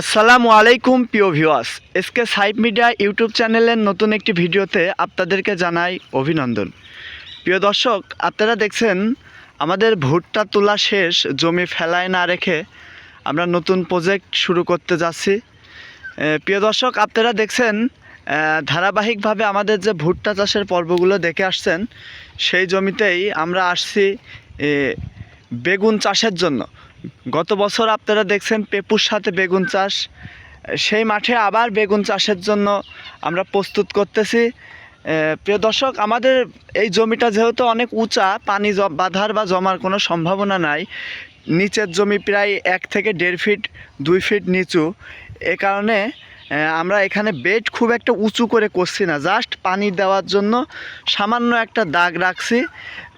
আসসালামু আলাইকুম, প্রিয় ভিউয়ার্স। এসকে সাইপ মিডিয়া ইউটিউব চ্যানেলের নতুন একটি ভিডিওতে আপনাদেরকে জানাই অভিনন্দন। প্রিয় দর্শক, আপনারা দেখছেন, আমাদের ভুট্টা তোলা শেষ, জমি ফেলায় না রেখে আমরা নতুন প্রজেক্ট শুরু করতে যাচ্ছি। প্রিয় দর্শক, আপনারা দেখছেন ধারাবাহিকভাবে আমাদের যে ভুট্টা চাষের পর্বগুলো দেখে আসছেন, সেই জমিতেই আমরা আসছি বেগুন চাষের জন্য। গত বছর আপনারা দেখছেন পেপুর সাথে বেগুন চাষ। সেই মাঠে আবার বেগুন চাষের জন্য আমরা প্রস্তুত করতেছি। প্রিয় দর্শক, আমাদের এই জমিটা যেহেতু অনেক উঁচা, পানি বাঁধার বা জমার কোনো সম্ভাবনা নাই। নিচের জমি প্রায় এক থেকে দেড় ফিট, দুই ফিট নিচু। এ কারণে আমরা এখানে বেড খুব একটা উঁচু করে করছি না। জাস্ট পানি দেওয়ার জন্য সামান্য একটা দাগ রাখছি।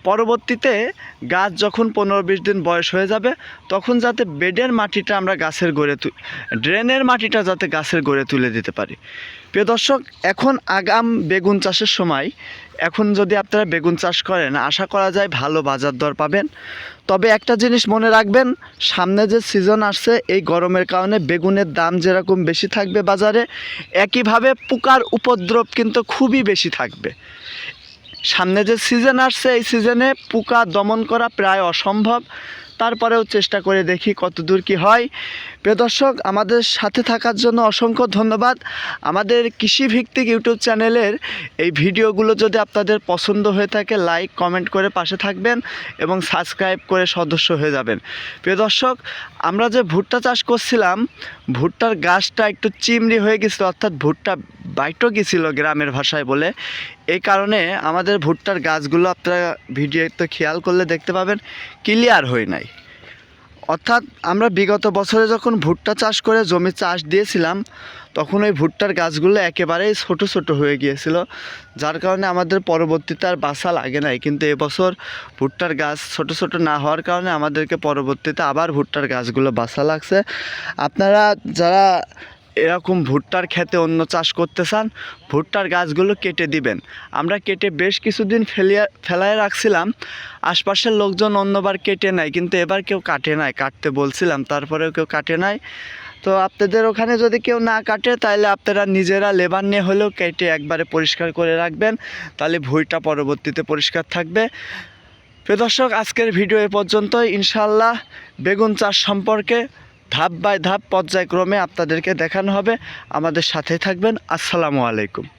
পরবর্তীতে গাছ যখন পনেরো বিশ দিন বয়স হয়ে যাবে, তখন যাতে বেডের মাটিটা আমরা গাছের গড়ে তু, ড্রেনের মাটিটা যাতে গাছের গড়ে তুলে দিতে পারি। প্রিয় দর্শক, এখন আগাম বেগুন চাষের সময়, এখন যদি আপনারা বেগুন চাষ করেন, আশা করা যায় ভালো বাজার দর পাবেন। তবে একটা জিনিস মনে রাখবেন, সামনে যে সিজন আসছে, এই গরমের কারণে বেগুনের দাম যেরকম বেশি থাকবে বাজারে, একইভাবে পোকার উপদ্রব কিন্তু খুবই বেশি থাকবে। সামনে যে সিজন আসছে এই সিজনে পোকা দমন করা প্রায় অসম্ভব। তারপরেও চেষ্টা করে দেখি কতদূর কি হয়। প্রিয় দর্শক, আমাদের সাথে থাকার জন্য অসংখ্য ধন্যবাদ। আমাদের কৃষিভিত্তিক ইউটিউব চ্যানেলের এই ভিডিওগুলো যদি আপনাদের পছন্দ হয়ে থাকে, লাইক, কমেন্ট করে পাশে থাকবেন এবং সাবস্ক্রাইব করে সদস্য হয়ে যাবেন। প্রিয় দর্শক, আমরা যে ভুট্টা চাষ করছিলাম, ভুট্টার গাছটা একটু চিমড়ি হয়ে গেছিল, অর্থাৎ ভুট্টা বাইটও গেছিল গ্রামের ভাষায় বলে। এই কারণে আমাদের ভুট্টার গাছগুলো আপনারা ভিডিওতে খেয়াল করলে দেখতে পাবেন, ক্লিয়ার হয়ে নাই। অর্থাৎ আমরা বিগত বছরে যখন ভুট্টা চাষ করে জমি চাষ দিয়েছিলাম, তখন ওই ভুট্টার গাছগুলো একেবারেই ছোট ছোট হয়ে গিয়েছিল, যার কারণে আমাদের পরবর্তীতে আর বাসা লাগে নাই। কিন্তু এবছর ভুট্টার গাছ ছোট ছোট না হওয়ার কারণে আমাদেরকে পরবর্তীতে আবার ভুট্টার গাছগুলো বাসা লাগছে। আপনারা যারা এরকম ভুট্টার খেতে অন্য চাষ করতে চান, ভুট্টার গাছগুলো কেটে দিবেন। আমরা কেটে বেশ কিছুদিন ফেলিয়া, ফেলায় রাখছিলাম, আশপাশের লোকজন অন্যবার কেটে নেয়, কিন্তু এবার কেউ কাটে নাই। কাটতে বলছিলাম, তারপরেও কেউ কাটে নাই। তো আপনাদের ওখানে যদি কেউ না কাটে তাহলে আপনারা নিজেরা লেবার নিয়ে হলেও কেটে একবারে পরিষ্কার করে রাখবেন। তাহলে ভুঁইটা পরবর্তীতে পরিষ্কার থাকবে। প্রিয় দর্শক, আজকের ভিডিও এ পর্যন্তই। ইনশাল্লাহ বেগুন চাষ সম্পর্কে ধাপ বাই ধাপ পর্যায়ক্রমে আপনাদেরকে দেখানো হবে। আমাদের সাথে থাকবেন। আসসালামু আলাইকুম।